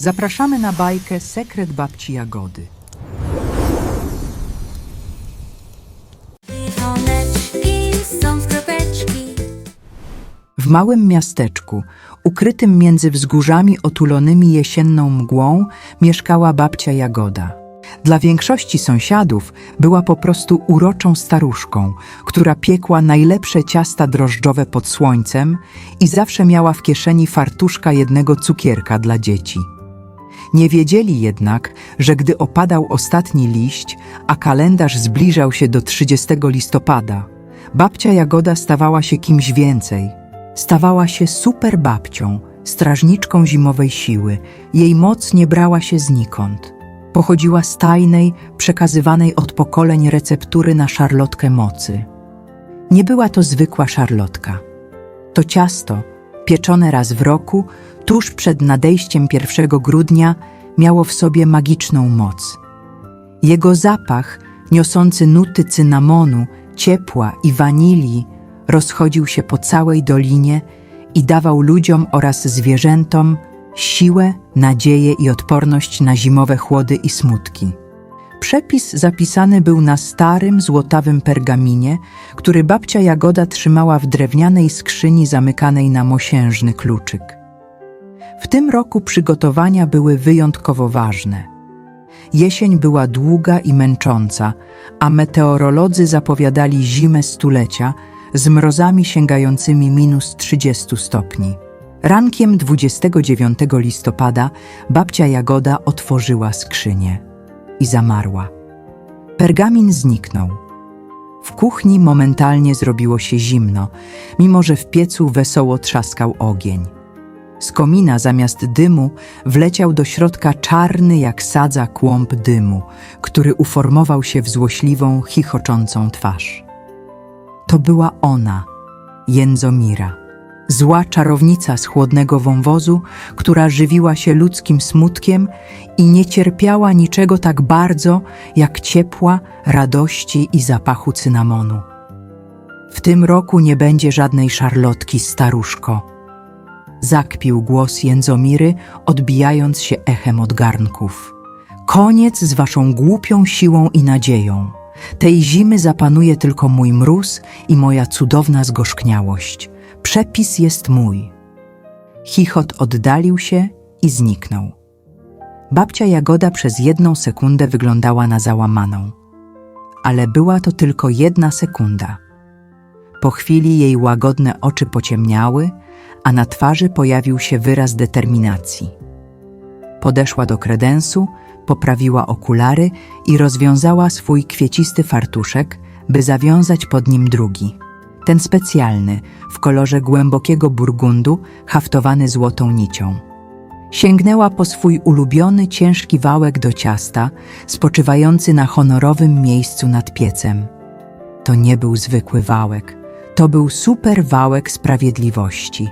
Zapraszamy na bajkę Sekret babci Jagody. Są skropeczki. W małym miasteczku, ukrytym między wzgórzami otulonymi jesienną mgłą, mieszkała babcia Jagoda. Dla większości sąsiadów była po prostu uroczą staruszką, która piekła najlepsze ciasta drożdżowe pod słońcem i zawsze miała w kieszeni fartuszka jednego cukierka dla dzieci. Nie wiedzieli jednak, że gdy opadał ostatni liść, a kalendarz zbliżał się do 30 listopada, babcia Jagoda stawała się kimś więcej. Stawała się super babcią, strażniczką zimowej siły. Jej moc nie brała się znikąd. Pochodziła z tajnej, przekazywanej od pokoleń receptury na szarlotkę mocy. Nie była to zwykła szarlotka. To ciasto, pieczone raz w roku, tuż przed nadejściem 1 grudnia, miało w sobie magiczną moc. Jego zapach, niosący nuty cynamonu, ciepła i wanilii, rozchodził się po całej dolinie i dawał ludziom oraz zwierzętom siłę, nadzieję i odporność na zimowe chłody i smutki. Przepis zapisany był na starym, złotawym pergaminie, który babcia Jagoda trzymała w drewnianej skrzyni zamykanej na mosiężny kluczyk. W tym roku przygotowania były wyjątkowo ważne. Jesień była długa i męcząca, a meteorolodzy zapowiadali zimę stulecia z mrozami sięgającymi minus 30 stopni. Rankiem 29 listopada babcia Jagoda otworzyła skrzynię i zamarła. Pergamin zniknął. W kuchni momentalnie zrobiło się zimno, mimo że w piecu wesoło trzaskał ogień. Z komina zamiast dymu wleciał do środka czarny jak sadza kłąb dymu, który uformował się w złośliwą, chichoczącą twarz. To była ona, Jędzomira, zła czarownica z chłodnego wąwozu, która żywiła się ludzkim smutkiem i nie cierpiała niczego tak bardzo jak ciepła, radości i zapachu cynamonu. W tym roku nie będzie żadnej szarlotki, staruszko zakpił głos Jędzomiry, odbijając się echem od garnków. Koniec z waszą głupią siłą i nadzieją. Tej zimy zapanuje tylko mój mróz i moja cudowna zgorzkniałość. Przepis jest mój. Chichot oddalił się i zniknął. Babcia Jagoda przez jedną sekundę wyglądała na załamaną. Ale była to tylko jedna sekunda. Po chwili jej łagodne oczy pociemniały, a na twarzy pojawił się wyraz determinacji. Podeszła do kredensu, poprawiła okulary i rozwiązała swój kwiecisty fartuszek, by zawiązać pod nim drugi. Ten specjalny, w kolorze głębokiego burgundu, haftowany złotą nicią. Sięgnęła po swój ulubiony ciężki wałek do ciasta, spoczywający na honorowym miejscu nad piecem. To nie był zwykły wałek, to był super wałek sprawiedliwości.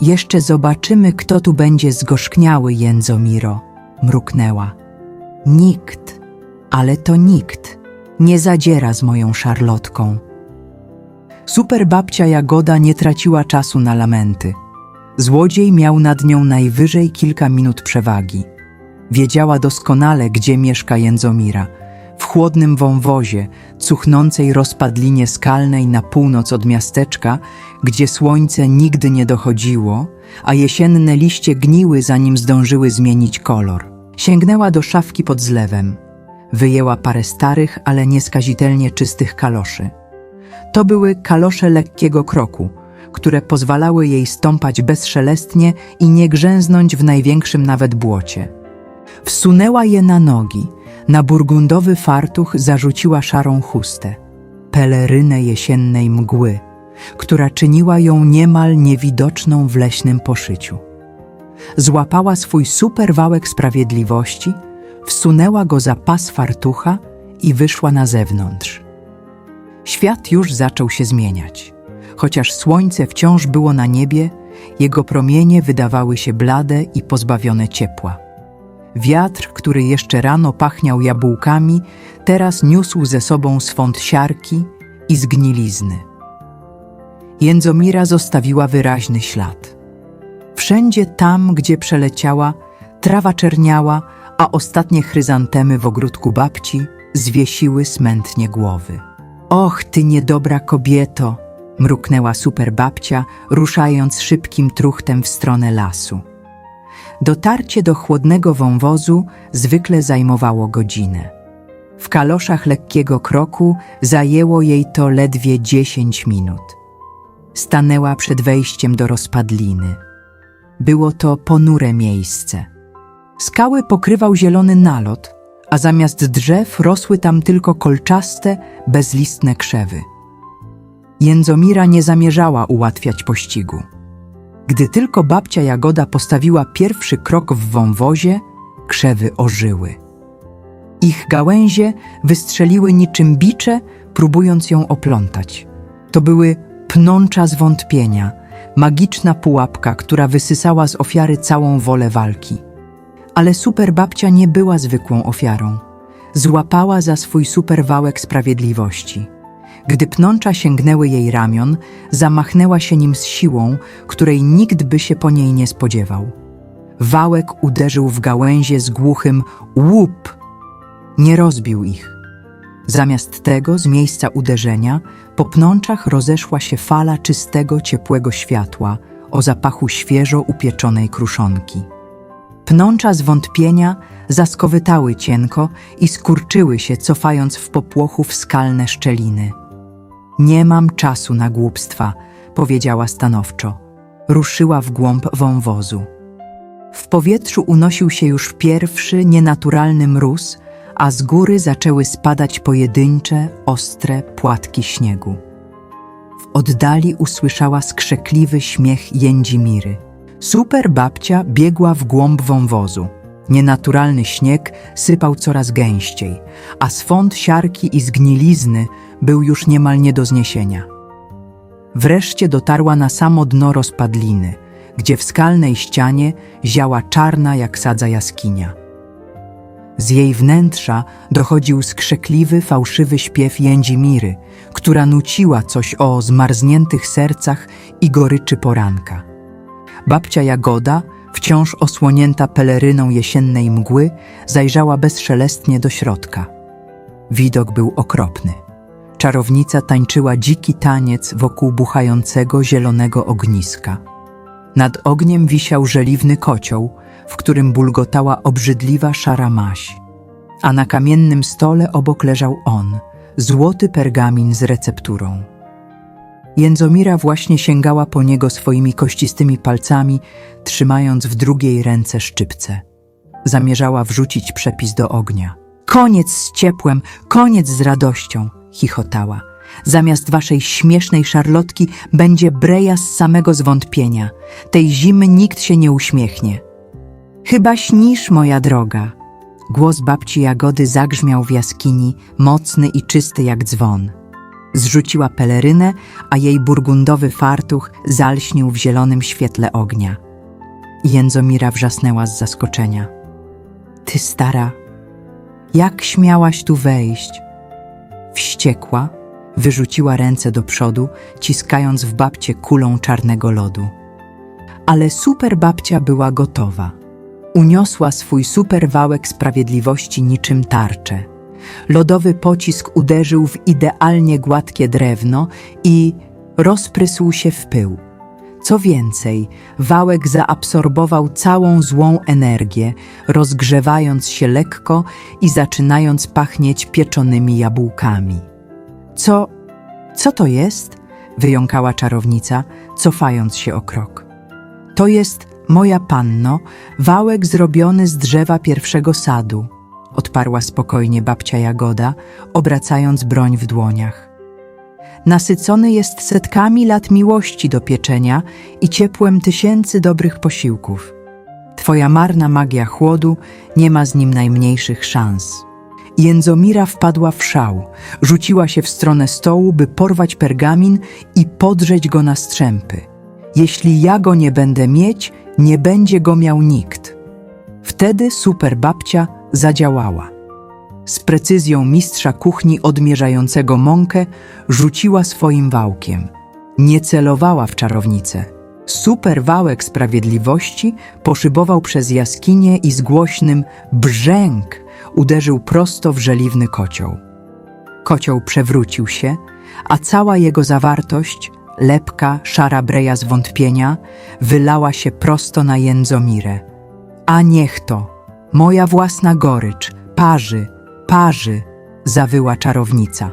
Jeszcze zobaczymy, kto tu będzie zgorzkniały, Jędzomiro, mruknęła. Nikt, ale to nikt, nie zadziera z moją szarlotką. Super babcia Jagoda nie traciła czasu na lamenty. Złodziej miał nad nią najwyżej kilka minut przewagi. Wiedziała doskonale, gdzie mieszka Jędzomira. W chłodnym wąwozie, cuchnącej rozpadlinie skalnej na północ od miasteczka, gdzie słońce nigdy nie dochodziło, a jesienne liście gniły, zanim zdążyły zmienić kolor. Sięgnęła do szafki pod zlewem. Wyjęła parę starych, ale nieskazitelnie czystych kaloszy. To były kalosze lekkiego kroku, które pozwalały jej stąpać bezszelestnie i nie grzęznąć w największym nawet błocie. Wsunęła je na nogi, na burgundowy fartuch zarzuciła szarą chustę, pelerynę jesiennej mgły, która czyniła ją niemal niewidoczną w leśnym poszyciu. Złapała swój super wałek sprawiedliwości, wsunęła go za pas fartucha i wyszła na zewnątrz. Świat już zaczął się zmieniać. Chociaż słońce wciąż było na niebie, jego promienie wydawały się blade i pozbawione ciepła. Wiatr, który jeszcze rano pachniał jabłkami, teraz niósł ze sobą swąd siarki i zgnilizny. Jędzomira zostawiła wyraźny ślad. Wszędzie tam, gdzie przeleciała, trawa czerniała, a ostatnie chryzantemy w ogródku babci zwiesiły smętnie głowy. Och, ty niedobra kobieto! mruknęła super babcia, ruszając szybkim truchtem w stronę lasu. Dotarcie do chłodnego wąwozu zwykle zajmowało godzinę. W kaloszach lekkiego kroku zajęło jej to ledwie dziesięć minut. Stanęła przed wejściem do rozpadliny. Było to ponure miejsce. Skały pokrywał zielony nalot, a zamiast drzew rosły tam tylko kolczaste, bezlistne krzewy. Jędzomira nie zamierzała ułatwiać pościgu. Gdy tylko babcia Jagoda postawiła pierwszy krok w wąwozie, krzewy ożyły. Ich gałęzie wystrzeliły niczym bicze, próbując ją oplątać. To były pnącza zwątpienia, magiczna pułapka, która wysysała z ofiary całą wolę walki. Ale super babcia nie była zwykłą ofiarą. Złapała za swój super wałek sprawiedliwości. Gdy pnącza sięgnęły jej ramion, zamachnęła się nim z siłą, której nikt by się po niej nie spodziewał. Wałek uderzył w gałęzie z głuchym łup. Nie rozbił ich. Zamiast tego, z miejsca uderzenia, po pnączach rozeszła się fala czystego, ciepłego światła o zapachu świeżo upieczonej kruszonki. Pnącza zwątpienia zaskowytały cienko i skurczyły się, cofając w popłochu w skalne szczeliny. Nie mam czasu na głupstwa, powiedziała stanowczo. Ruszyła w głąb wąwozu. W powietrzu unosił się już pierwszy, nienaturalny mróz, a z góry zaczęły spadać pojedyncze, ostre płatki śniegu. W oddali usłyszała skrzekliwy śmiech Jędzimiry. Super babcia biegła w głąb wąwozu. Nienaturalny śnieg sypał coraz gęściej, a swąd siarki i zgnilizny był już niemal nie do zniesienia. Wreszcie dotarła na samo dno rozpadliny, gdzie w skalnej ścianie ziała czarna jak sadza jaskinia. Z jej wnętrza dochodził skrzekliwy, fałszywy śpiew Jędzimiry, która nuciła coś o zmarzniętych sercach i goryczy poranka. Babcia Jagoda, wciąż osłonięta peleryną jesiennej mgły, zajrzała bezszelestnie do środka. Widok był okropny. Czarownica tańczyła dziki taniec wokół buchającego zielonego ogniska. Nad ogniem wisiał żeliwny kocioł, w którym bulgotała obrzydliwa szara maś. A na kamiennym stole obok leżał on, złoty pergamin z recepturą. Jędzomira właśnie sięgała po niego swoimi kościstymi palcami, trzymając w drugiej ręce szczypce. Zamierzała wrzucić przepis do ognia. Koniec z ciepłem, koniec z radością, chichotała. Zamiast waszej śmiesznej szarlotki będzie breja z samego zwątpienia. Tej zimy nikt się nie uśmiechnie. Chyba śnisz, moja droga. Głos babci Jagody zagrzmiał w jaskini, mocny i czysty jak dzwon. Zrzuciła pelerynę, a jej burgundowy fartuch zalśnił w zielonym świetle ognia. Jędzomira wrzasnęła z zaskoczenia. Ty stara, jak śmiałaś tu wejść? Wściekła, wyrzuciła ręce do przodu, ciskając w babcie kulą czarnego lodu. Ale super babcia była gotowa. Uniosła swój super wałek sprawiedliwości niczym tarczę. Lodowy pocisk uderzył w idealnie gładkie drewno i rozprysł się w pył. Co więcej, wałek zaabsorbował całą złą energię, rozgrzewając się lekko i zaczynając pachnieć pieczonymi jabłkami. Co, co to jest? wyjąkała czarownica, cofając się o krok. To jest, moja panno, wałek zrobiony z drzewa pierwszego sadu, odparła spokojnie babcia Jagoda, obracając broń w dłoniach. Nasycony jest setkami lat miłości do pieczenia i ciepłem tysięcy dobrych posiłków. Twoja marna magia chłodu nie ma z nim najmniejszych szans. Jędzomira wpadła w szał, rzuciła się w stronę stołu, by porwać pergamin i podrzeć go na strzępy. Jeśli ja go nie będę mieć, nie będzie go miał nikt. Wtedy super babcia zadziałała. Z precyzją mistrza kuchni odmierzającego mąkę rzuciła swoim wałkiem. Nie celowała w czarownicę, Super wałek sprawiedliwości poszybował przez jaskinię i z głośnym brzęk uderzył prosto w żeliwny kocioł. Kocioł przewrócił się, a cała jego zawartość, lepka, szara breja zwątpienia, wylała się prosto na Jędzomirę. A niech to, moja własna gorycz, parzy, parzy, zawyła czarownica.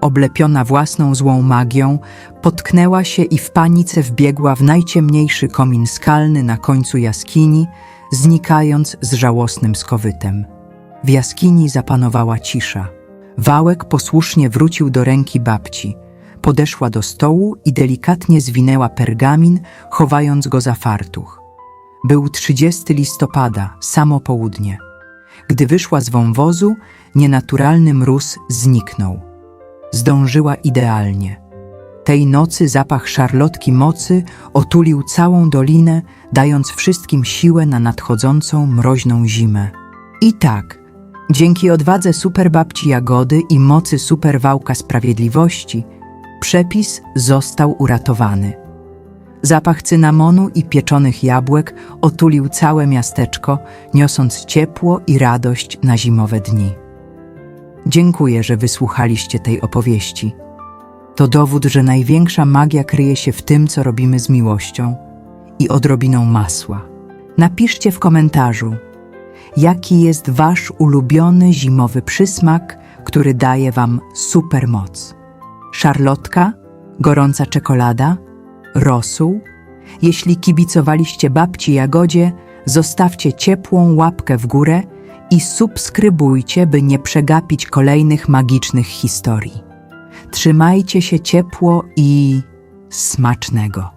Oblepiona własną złą magią, potknęła się i w panice wbiegła w najciemniejszy komin skalny na końcu jaskini, znikając z żałosnym skowytem. W jaskini zapanowała cisza. Wałek posłusznie wrócił do ręki babci. Podeszła do stołu i delikatnie zwinęła pergamin, chowając go za fartuch. Był 30 listopada, samo południe. Gdy wyszła z wąwozu, nienaturalny mróz zniknął. Zdążyła idealnie. Tej nocy zapach szarlotki mocy otulił całą dolinę, dając wszystkim siłę na nadchodzącą mroźną zimę. I tak, dzięki odwadze superbabci Jagody i mocy superwałka sprawiedliwości, przepis został uratowany. Zapach cynamonu i pieczonych jabłek otulił całe miasteczko, niosąc ciepło i radość na zimowe dni. Dziękuję, że wysłuchaliście tej opowieści. To dowód, że największa magia kryje się w tym, co robimy z miłością i odrobiną masła. Napiszcie w komentarzu, jaki jest Wasz ulubiony zimowy przysmak, który daje Wam supermoc. Szarlotka, gorąca czekolada, rosół. Jeśli kibicowaliście babci Jagodzie, zostawcie ciepłą łapkę w górę i subskrybujcie, by nie przegapić kolejnych magicznych historii. Trzymajcie się ciepło i smacznego.